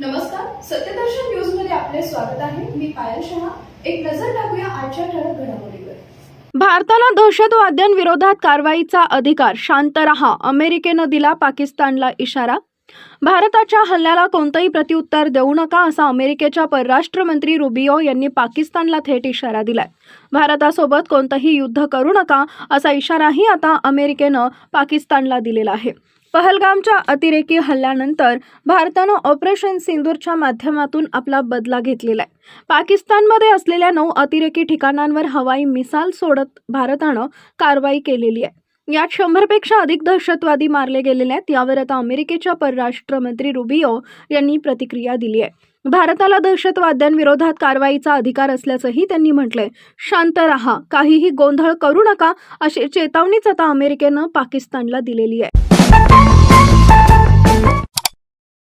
नमस्कार सत्यदर्शन न्यूजमध्ये आपले स्वागत आहे. मी पायल शहा. एक नजर टाकूया आजच्या ठळक घडामोडीवर. भारताला दहशतवाद्यांविरोधात कारवाईचा अधिकार. शांत रहा. अमेरिकेनं दिला पाकिस्तानला इशारा. भारताच्या हल्ल्याला कोणतंही प्रत्युत्तर देऊ नका असा अमेरिकेच्या परराष्ट्र मंत्री रुबियो यांनी पाकिस्तानला थेट इशारा दिलाय. भारतासोबत कोणतंही युद्ध करू नका असा इशाराही आता अमेरिकेनं पाकिस्तानला दिलेला आहे. पहलगामच्या अतिरेकी हल्ल्यानंतर भारतानं ऑपरेशन सिंदूरच्या माध्यमातून आपला बदला घेतलेला आहे. पाकिस्तानमध्ये असलेल्या नऊ अतिरेकी ठिकाणांवर हवाई मिसाल सोडत भारतानं कारवाई केलेली आहे. यात शंभरपेक्षा अधिक दहशतवादी मारले गेलेले आहेत. यावर आता अमेरिकेच्या परराष्ट्र मंत्री रुबियो यांनी प्रतिक्रिया दिली आहे. भारताला दहशतवाद्यांविरोधात कारवाईचा अधिकार असल्याचंही त्यांनी म्हटलंय. शांत रहा. काहीही गोंधळ करू नका अशी चेतावणीच आता अमेरिकेनं पाकिस्तानला दिलेली आहे.